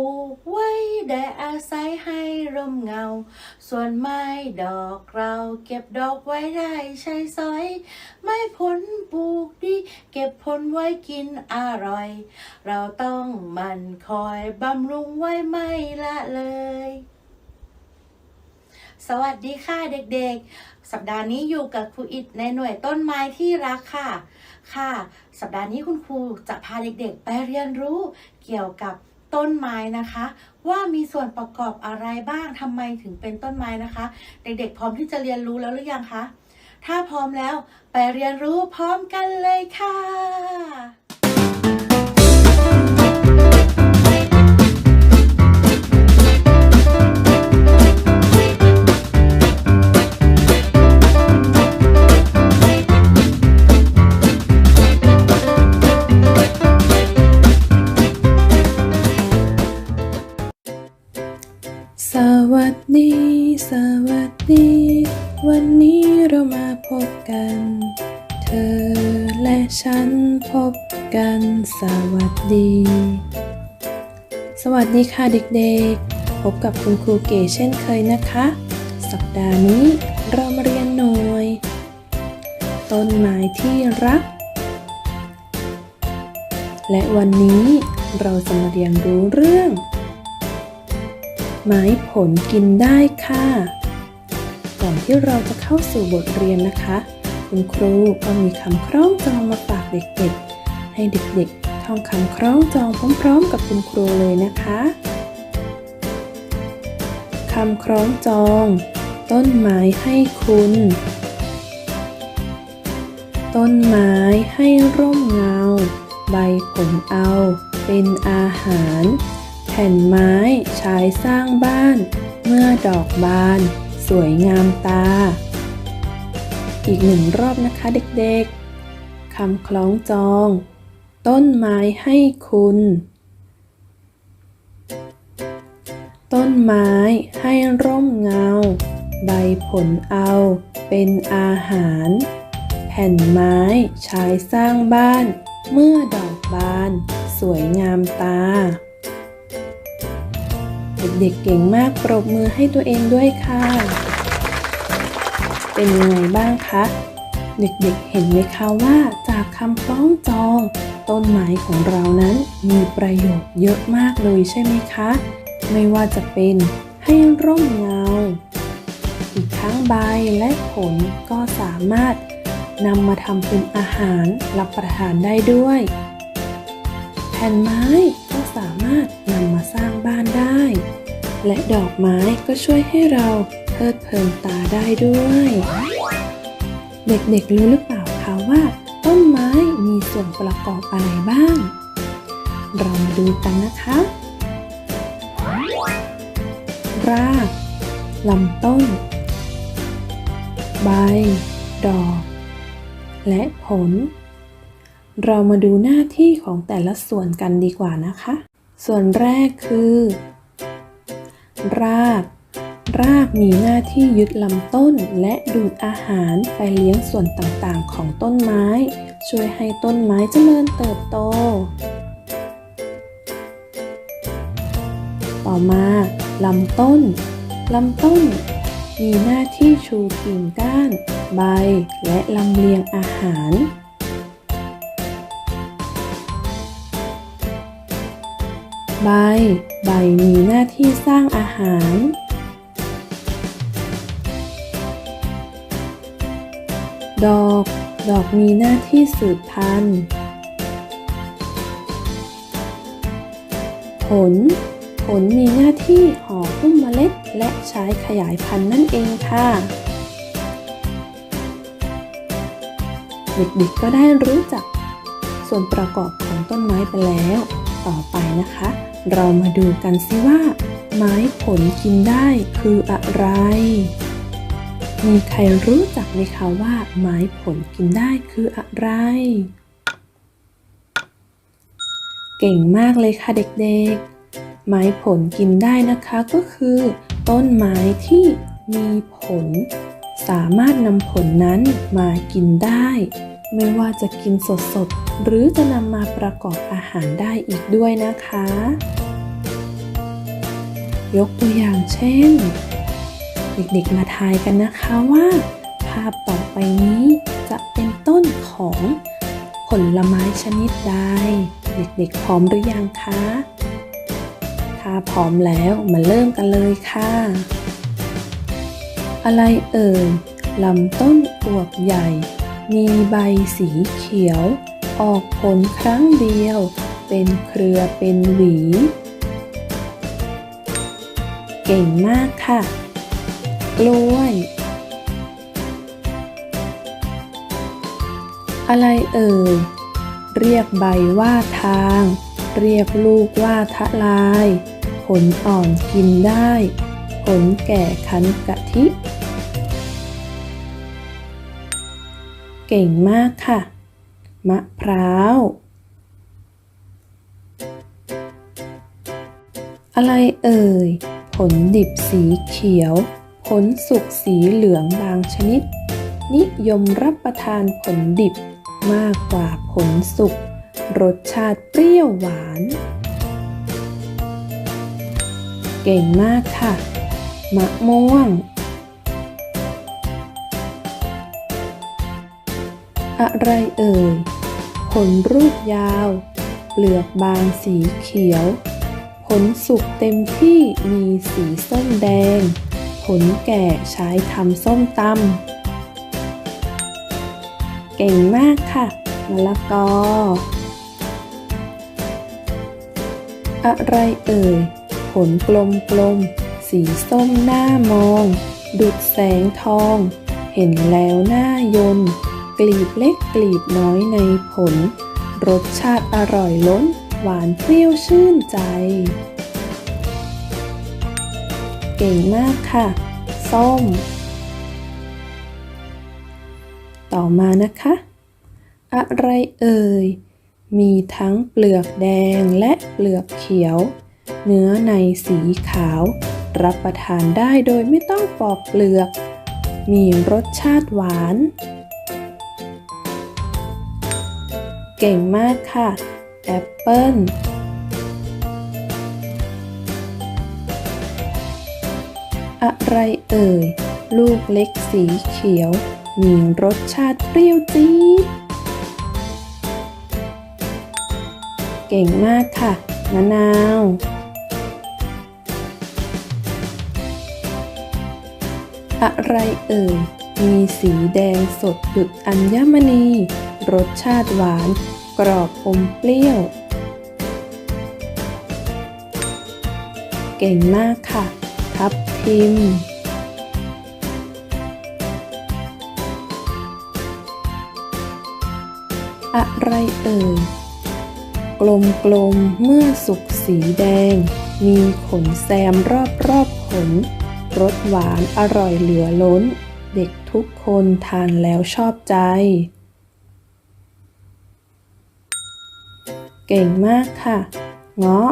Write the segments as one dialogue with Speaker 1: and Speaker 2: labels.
Speaker 1: ผูกไว้ได้อาศัยให้ร่มเงา ส่วนไม้ดอกเราเก็บดอกไว้ได้ใช้สอย ไม้ผลปลูกดี เก็บผลไว้กินอร่อย เราต้องมันคอยบำรุงไว้ไม่ละเลย สวัสดีค่ะเด็กๆ สัปดาห์นี้อยู่กับครูอิดในหน่วยต้นไม้ที่รักค่ะ ค่ะ สัปดาห์นี้คุณครูจะพาเด็กๆ ไปเรียนรู้เกี่ยวกับ ต้นไม้นะคะ ว่ามีส่วนประกอบอะไรบ้างทำไมถึงเป็นต้นไม้นะคะ เด็กๆพร้อมที่จะเรียนรู้แล้วหรือยังคะ ถ้าพร้อมแล้วไปเรียนรู้พร้อมกันเลยค่ะ
Speaker 2: วันนี้เรามาพบกัน เธอและฉันพบกันสวัสดี สวัสดีค่ะเด็กๆ พบกับคุณครูเก๋เช่นเคยนะคะ สัปดาห์นี้เรามาเรียนหน่วยต้นไม้ที่รัก และวันนี้เราจะมาเรียนรู้เรื่อง ไม้ผลกินได้ค่ะ ก่อนที่เราจะเข้าสู่บทเรียนนะคะ คุณครูก็มีคำคล้องจองมาฝากเด็กๆ ให้เด็กๆท่องคำคล้องจองพร้อมๆ กับคุณครูเลยนะคะคำคล้องจอง ต้นไม้ให้คุณ ต้นไม้ให้ร่มเงา ใบผลเอา เป็นอาหาร แผ่นไม้ใช้สร้างบ้าน เมื่อดอกบาน สวยงามตา อีกหนึ่งรอบนะคะเด็กๆคำคล้องจอง ต้นไม้ให้คุณ ต้นไม้ให้ร่มเงา ใบผลเอาเป็นอาหาร แผ่นไม้ใช้สร้างบ้าน เมื่อดอกบาน สวยงามตา เด็กๆเก่งมากปรบมือให้ตัวเองด้วยค่ะ เป็นยังไงบ้างคะ เด็กๆเห็นไหมคะว่าจากคำคล้องจอง ต้นไม้ของเรานั้นมีประโยชน์เยอะมากเลยใช่ไหมคะ ไม่ว่าจะเป็นให้ร่มเงา อีกทั้งใบและผลก็สามารถนำมาทำเป็นอาหารรับประทานได้ด้วย แผ่นไม้ก็สามารถนำมาสร้าง และดอกไม้ก็ช่วยให้เราเพลิดเพลินตาได้ด้วย เด็กๆรู้หรือเปล่าคะว่า ต้นไม้มีส่วนประกอบอะไรบ้าง เรามาดูกันนะคะ รากลำต้น ใบ ดอก และผล เรามาดูหน้าที่ของแต่ละส่วนกันดีกว่านะคะ ส่วนแรกคือ ราก รากมีหน้าที่ยึดลำต้นและดูดอาหารไปเลี้ยงส่วนต่างๆของต้นไม้ ช่วยให้ต้นไม้เจริญเติบโต ต่อมาลำต้นลำต้น มีหน้าที่ชูกิ่งก้าน ใบ และลำเลียงอาหาร ใบ ใบมีหน้าที่สร้างอาหาร ดอก ดอกมีหน้าที่สืบพันธุ์ ผล ผลมีหน้าที่ห่อหุ้มเมล็ดและใช้ขยายพันธุ์นั่นเองค่ะ เด็กๆก็ได้รู้จักส่วนประกอบของต้นไม้ไปแล้ว ต่อไปนะคะ เรามาดูกันซิว่า ไม้ผลกินได้คืออะไร มีใครรู้จักไหมคะว่า ไม้ผลกินได้คืออะไร เก่งมากเลยค่ะเด็กๆ ไม้ผลกินได้นะคะก็คือ ต้นไม้ที่มีผล สามารถนำผลนั้นมากินได้ ไม่ว่าจะกินสดๆ หรือจะนำมาประกอบอาหารได้อีกด้วยนะคะ ยกตัวอย่างเช่น เด็กๆมาทายกันนะคะว่า ภาพต่อไปนี้จะเป็นต้นของผลไม้ชนิดใด เด็กๆพร้อมหรือยังคะ ถ้าพร้อมแล้วมาเริ่มกันเลยค่ะ อะไรเอ่ยลำต้นอวบใหญ่ มีใบสีเขียว ออกผลครั้งเดียว เป็นเครือเป็นหวี เก่งมากค่ะ กล้วย อะไรเอ่ย เรียกใบว่าทาง เรียกลูกว่าทะลาย ผลอ่อนกินได้ ผลแก่คั้นกะทิ เก่งมากค่ะ มะพร้าว อะไรเอ่ย ผลดิบสีเขียว ผลสุกสีเหลืองบางชนิด นิยมรับประทานผลดิบมากกว่าผลสุก รสชาติเปรี้ยวหวาน เก่งมากค่ะ มะม่วง อะไรเอ่ย ผลรูปยาว เปลือกบางสีเขียว ผลสุกเต็มที่มีสีส้มแดง ผลแก่ใช้ทำส้มตำ เก่งมากค่ะมะละกอ อะไรเอ่ย ผลกลมกลม สีส้มหน้ามอง ดุดแสงทอง เห็นแล้วหน้ายน กลีบเล็กกลีบน้อยในผล รสชาติอร่อยล้น หวานเปรี้ยวชื่นใจ เก่งมากค่ะ ส้ม ต่อมานะคะ อะไรเอ่ย มีทั้งเปลือกแดงและเปลือกเขียว เนื้อในสีขาว รับประทานได้โดยไม่ต้องปอกเปลือก มีรสชาติหวาน เก่งมากค่ะ แอปเปิ้ลอะไรเอ่ย ลูกเล็กสีเขียว มีรสชาติเปรี้ยวจี๊ด เก่งมากค่ะ มะนาว อะไรเอ่ย มีสีแดงสดดุดอัญมณี รสชาติหวาน กรอบอมเปรี้ยว เก่งมากค่ะ ทับทิม อะไรเอ่ยกลมกลมๆเมื่อสุกสีแดง มีขนแซมรอบรอบๆผลรสหวานอร่อยเหลือล้น เด็กทุกคนทานแล้วชอบใจ เก่งมากค่ะ เงาะ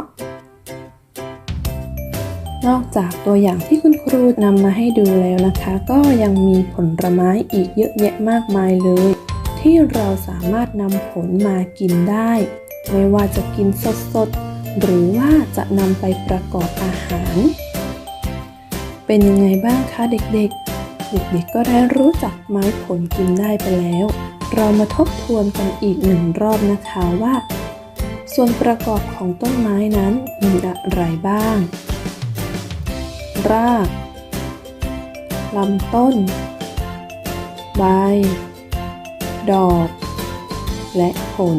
Speaker 2: นอกจากตัวอย่างที่คุณครูนำมาให้ดูแล้วนะคะ ก็ยังมีผลไม้อีกเยอะแยะมากมายเลย ที่เราสามารถนำผลมากินได้ ไม่ว่าจะกินสดๆ หรือว่าจะนำไปประกอบอาหาร เป็นยังไงบ้างคะเด็กๆเด็กๆก็ได้รู้จักไม้ผลกินได้ไปแล้ว เรามาทบทวนกันอีกหนึ่งรอบนะคะว่า ส่วนประกอบของต้นไม้นั้นมีอะไรบ้าง รากลำต้น ใบ ดอก และผล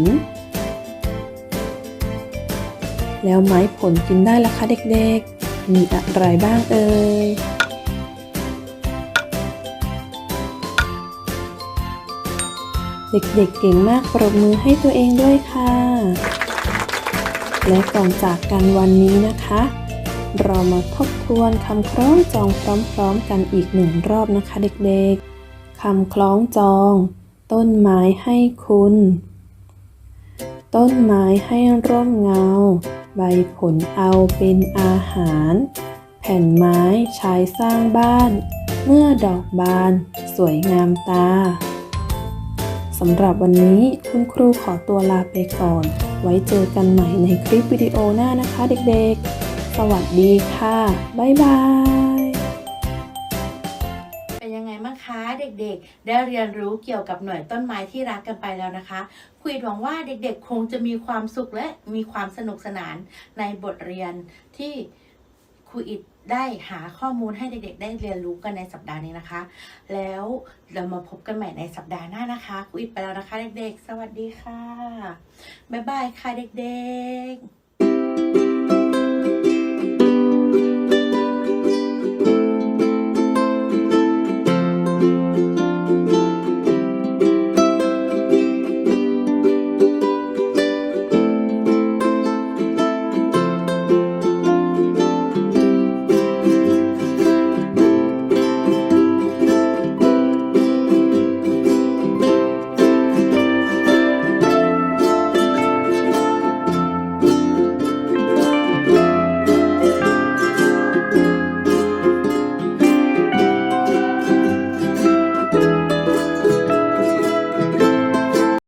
Speaker 2: แล้วไม้ผลกินได้ล่ะคะเด็กๆ มีอะไรบ้างเอ่ยเด็กๆเก่งมากปรบมือให้ตัวเองด้วยค่ะ และก่อนจากกันวันนี้นะคะ เรามาทบทวนคำคล้องจองพร้อมๆ กันอีกหนึ่งรอบนะคะเด็กๆคำคล้องจอง ต้นไม้ให้คุณ ต้นไม้ให้ร่มเงา ใบผลเอาเป็นอาหาร แผ่นไม้ใช้สร้างบ้าน เมื่อดอกบาน สวยงามตาสำหรับวันนี้คุณครูขอตัวลาไปก่อน ไว้เจอกันใหม่ในคลิปวิดีโอหน้านะคะเด็กๆ สวัสดีค่ะ บ๊ายบาย
Speaker 1: เป็นยังไงบ้างคะเด็กๆ ได้เรียนรู้เกี่ยวกับหน่วยต้นไม้ที่รักกันไปแล้วนะคะครูอิดหวังว่าเด็กๆ คงจะมีความสุขและมีความสนุกสนานในบทเรียนที่ครูอิด ได้หาข้อมูลให้เด็กๆ ได้เรียนรู้กันในสัปดาห์นี้นะคะ แล้วเรามาพบกันใหม่ในสัปดาห์หน้านะคะครูอิดไปแล้วนะคะเด็กๆ สวัสดีค่ะ บ๊ายบายค่ะเด็กๆ